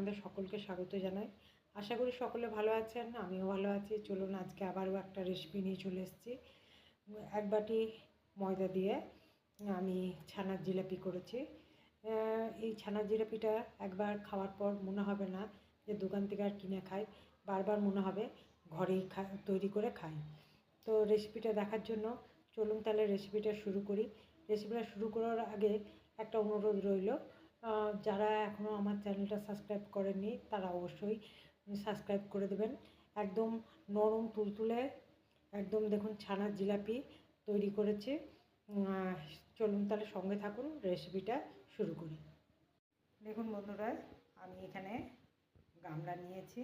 আপনাদের সকলকে স্বাগত জানাই। আশা করি সকলে ভালো আছেন, আমিও ভালো আছি। চলুন আজকে আবারও একটা রেসিপি নিয়ে চলে এসেছি। এক বাটি ময়দা দিয়ে আমি ছানার জিলাপি করেছি। এই ছানার জিলাপিটা একবার খাওয়ার পর মনে হবে না যে দোকান থেকে আর কিনে খাই, বারবার মনে হবে ঘরেই খা, তৈরি করে খাই। তো রেসিপিটা দেখার জন্য চলুন তাহলে রেসিপিটা শুরু করি। রেসিপিটা শুরু করার আগে একটা অনুরোধ রইল যারা এখনও আমার চ্যানেলটা সাবস্ক্রাইব করেননি, তারা অবশ্যই সাবস্ক্রাইব করে দেবেন। একদম নরম তুলতুলে, একদম দেখুন ছানার জিলাপি তৈরি করেছে। চলুন তাহলে সঙ্গে থাকুন, রেসিপিটা শুরু করি। দেখুন বন্ধুরা, আমি এখানে গামলা নিয়েছি,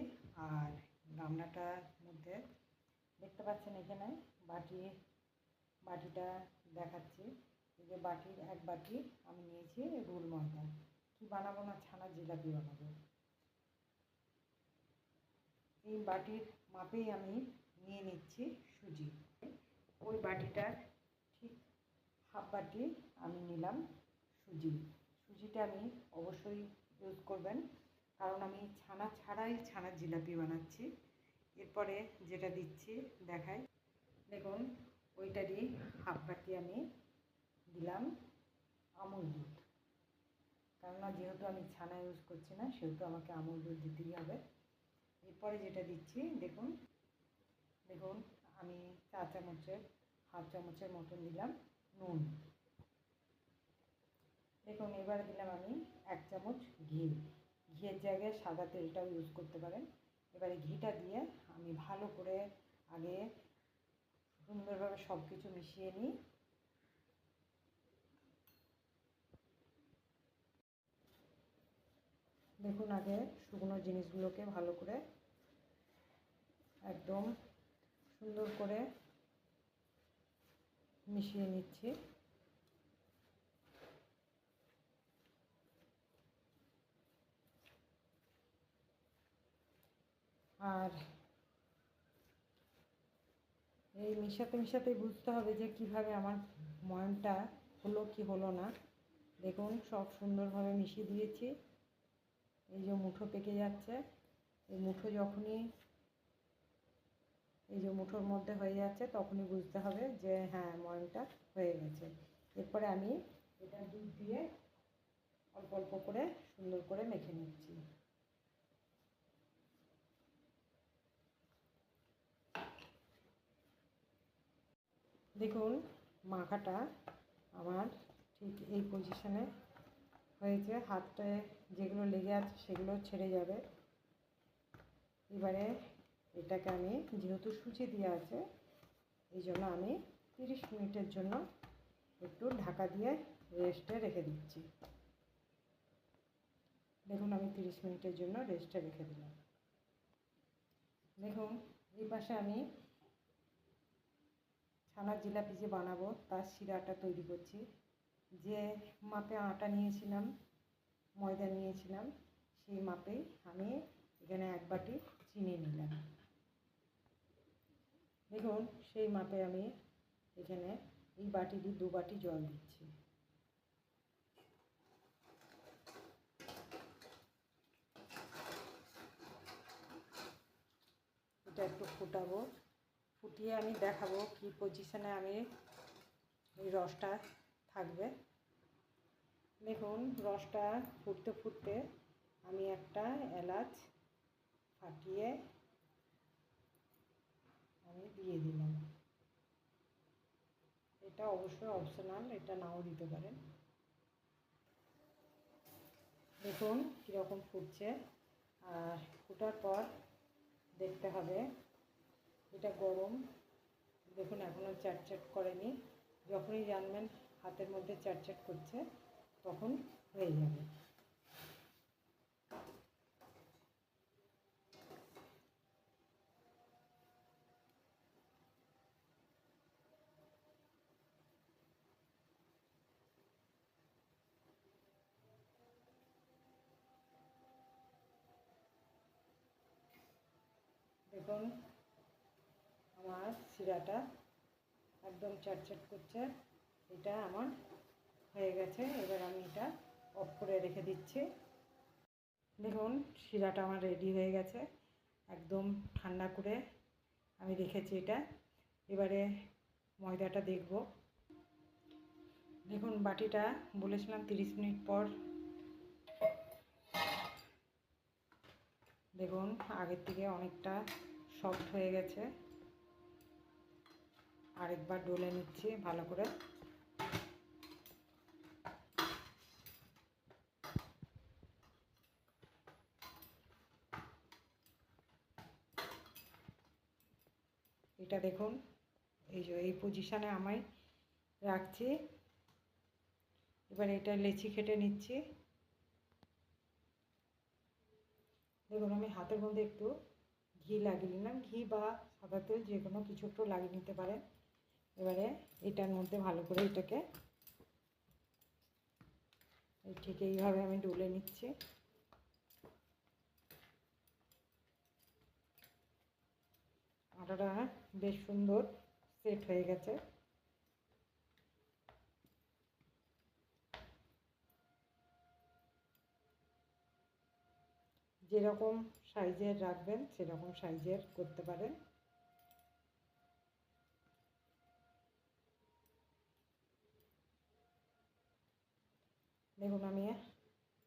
আর গামলাটার মধ্যে দেখতে পাচ্ছেন এখানে বাটি, বাটিটা দেখাচ্ছি। এই যে বাটির এক বাটি আমি নিয়েছি রুল ময়দা। কি বানাবো না ছানা জিলাপি বানাবো? এই বাটির মাপেই আমি নিয়ে নিচ্ছি সুজি। ওই বাটিটার ঠিক হাফ বাটি আমি নিলাম সুজি। সুজিটা আমি অবশ্যই ইউজ করবেন, কারণ আমি ছানা ছাড়াই ছানার জিলাপি বানাচ্ছি। এরপরে যেটা দিচ্ছি দেখাই। দেখুন ওইটারই হাফ বাটি আমি দিলাম আমুল দুধ। কেননা যেহেতু আমি ছানা ইউজ করছি না, সেহেতু আমাকে আমুল দুধ দিতেই হবে। এরপরে যেটা দিচ্ছি, দেখুন দেখুন, আমি চা চামচের, হাফ চামচের মতন দিলাম নুন। দেখুন, এবার দিলাম আমি এক চামচ ঘি। ঘিয়ের জায়গায় সাদা তেলটাও ইউজ করতে পারেন। এবারে ঘিটা দিয়ে আমি ভালো করে আগে সুন্দরভাবে সব কিছু মিশিয়ে নিই। দেখুন আগে শুকনো জিনিসগুলোকে ভালো করে একদম সুন্দর করে মিশিয়ে নিচ্ছি। আর এই মিশাতে মিশাতেই বুঝতে হবে যে কীভাবে আমার ময়নটা হলো কি হলো না। দেখুন সব সুন্দরভাবে মিশিয়ে দিয়েছি। এই যে মুঠো পেকে যাচ্ছে। এই মুঠো যখনই, এই যে মুঠোর মধ্যে হয়ে যাচ্ছে, তখনই বুঝতে হবে যে হ্যাঁ ময়নটা হয়ে গেছে। এরপরে আমি এটা দুধ দিয়ে অল্প অল্প করে সুন্দর করে মেখে নিচ্ছি। দেখুন, মাখাটা আমার ঠিক এই পজিশনে হয়েছে, হাতটা যেগুলো লেগে আছে সেগুলো ছেড়ে যাবে। এবারে এটাকে আমি যেহেতু সুচি দিয়ে আছে, এই জন্য আমি তিরিশ মিনিটের জন্য একটু ঢাকা দিয়ে রেস্টে রেখে দিচ্ছি। দেখুন, আমি তিরিশ মিনিটের জন্য রেস্টে রেখে দিলাম। দেখুন, এই পাশে আমি ছানার জিলাপি যে বানাবো, তার শিরাটা তৈরি করছি। যে মাপে আটা নিয়েছিলাম, ময়দা নিয়েছিলাম, সেই মাপেই আমি এখানে এক বাটি চিনি নিলাম। দেখুন, সেই মাপে আমি এখানে এই বাটি দিয়ে দু বাটি জল দিচ্ছি। এটা একটু ফুটাবো। ফুটিয়ে আমি দেখাবো কি পজিশনে আমি এই রসটা থাকবে। দেখুন, রসটা ফুটতে ফুটতে আমি একটা এলাচ ফাটিয়ে আমি দিয়ে দিলাম। এটা অবশ্যই অপশনাল এটা নাও দিতে পারেন। দেখুন, কীরকম ফুটছে। আর ফুটার পর দেখতে হবে, এটা গরম। দেখুন এখনও চ্যাটচ্যাট করেনি। যখনই জানবেন হাতের মধ্যে চ্যাটচ্যাট করছে তখন হয়ে যাবে। দেখুন আমার শিরাটা একদম চ্যাটচ্যাট করছে। এটা আমার হয়ে গেছে। এবার আমি এটা অফ করে রেখে দিচ্ছি। দেখুন, শিরাটা আমার রেডি হয়ে গেছে। একদম ঠান্ডা করে আমি রেখেছি এটা। এবারে ময়দাটা দেখব। দেখুন, বাটিটা বলেছিলাম তিরিশ মিনিট পর। দেখুন, আগের থেকে অনেকটা সফট হয়ে গেছে। আরেকবার ডলে নিচ্ছি ভালো করে। এটা দেখুন, এই যে, এই পজিশানে আমায় রাখছি। এবার এটা লেচি কেটে নিচ্ছি। দেখুন, আমি হাতের মধ্যে একটু ঘি লাগিয়ে নিলাম। ঘি বা সাদা তেল যে কোনো কিছু একটু লাগিয়ে নিতে পারেন। এবারে এটার মধ্যে ভালো করে এটাকে, ঠিক এইভাবে আমি ডলে নিচ্ছি। আটাটা বেশ সুন্দর সেট হয়ে গেছে। যেরকম সাইজের রাখবেন, সেরকম সাইজের করতে পারেন। দেখুন, আমি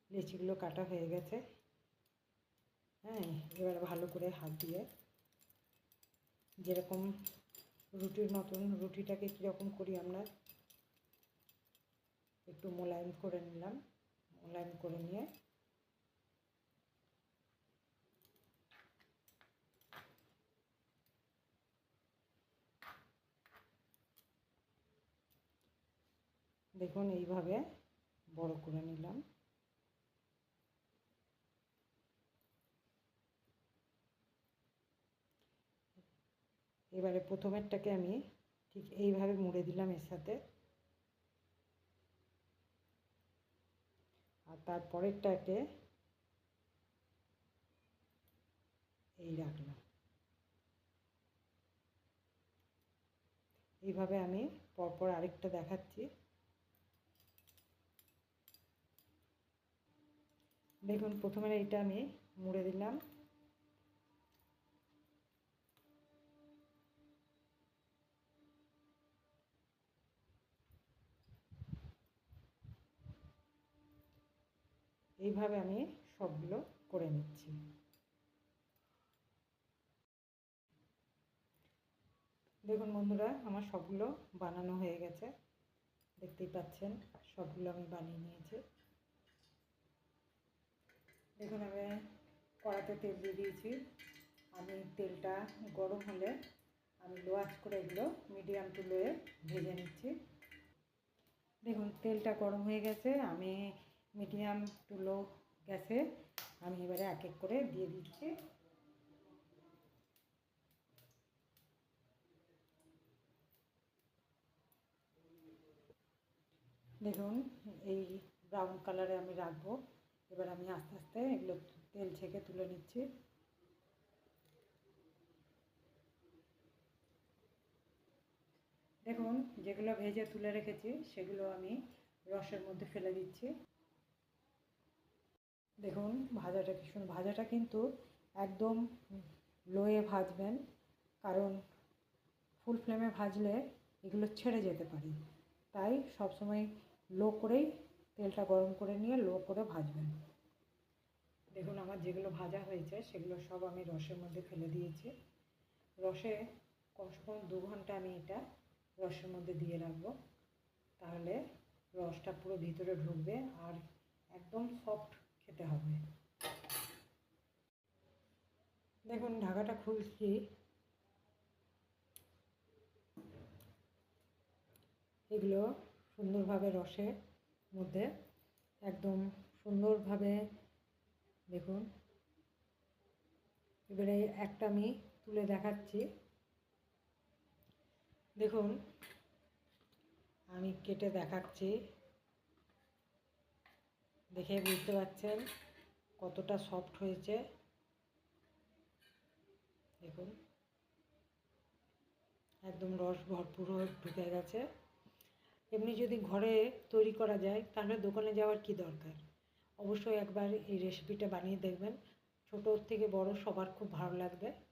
লিচিগুলো কাটা হয়ে গেছে। হ্যাঁ এবার ভালো করে হাত দিয়ে যেরকম রুটির মতন, রুটিটাকে কীরকম করি আমরা? একটু মোলায়েম করে নিলাম। মোলায়েম করে নিয়ে দেখুন, এইভাবে বড় করে নিলাম। এবারে প্রথমেরটাকে আমি ঠিক এইভাবে মুড়ে দিলাম এর সাথে। আর তারপরেরটাকে এই রাখলাম। এইভাবে আমি পরপর আরেকটা দেখাচ্ছি। দেখুন প্রথমে এইটা আমি মুড়ে দিলাম। এইভাবে আমি সবগুলো করে নিচ্ছি। দেখুন বন্ধুরা, আমার সবগুলো বানানো হয়ে গেছে। দেখতেই পাচ্ছেন, সবগুলো আমি বানিয়ে নিয়েছি। দেখুন, আমি কড়াতে তেল দিয়ে দিয়েছি। আমি তেলটা গরম হলে আমি লো আঁচ করে এগুলো মিডিয়াম টু লোয়ে ভেজে নিচ্ছি। দেখুন, তেলটা গরম হয়ে গেছে। আমি মিডিয়াম টু লো গ্যাসে আমি এবারে এক এক করে দিয়ে দিচ্ছি। দেখুন, এই ব্রাউন কালারে আমি রাখব। এবার আমি আস্তে আস্তে এগুলো তেল ছেঁকে তুলে নিচ্ছি। দেখুন, যেগুলো ভেজে তুলে রেখেছি, সেগুলো আমি রসের মধ্যে ফেলে দিচ্ছি। দেখুন ভাজাটা কি ভাজাটা কিন্তু একদম লোয়ে ভাজবেন, কারণ ফুল ফ্লেমে ভাজলে এগুলো ছেড়ে যেতে পারে। তাই সবসময় লো করেই তেলটা গরম করে নিয়ে লো করে ভাজবেন। দেখুন আমার যেগুলো ভাজা হয়েছে, সেগুলো সব আমি রসের মধ্যে ফেলে দিয়েছি। রসে কমসে কম দু ঘণ্টা আমি এটা রসের মধ্যে দিয়ে রাখব। তাহলে রসটা পুরো ভিতরে ঢুকবে আর একদম সফট খেতে হবে। দেখুন, ঢাকাটা খুলছি। এগুলো সুন্দরভাবে রসের মধ্যে একদম সুন্দরভাবে দেখুন। এবারে একটা আমি তুলে দেখাচ্ছি। দেখুন, আমি কেটে দেখাচ্ছি। দেখে বুঝতে পারছেন কতটা সফট হয়েছে। দেখুন। একদম রস ভরপুর ঢুকে গেছে। এমনি যদি ঘরে তৈরি করা যায়, তাহলে দোকানে যাওয়ার কি দরকার? অবশ্যই একবার এই রেসিপিটা বানিয়ে দেখবেন। ছোটোর থেকে বড় সবার খুব ভালো লাগবে।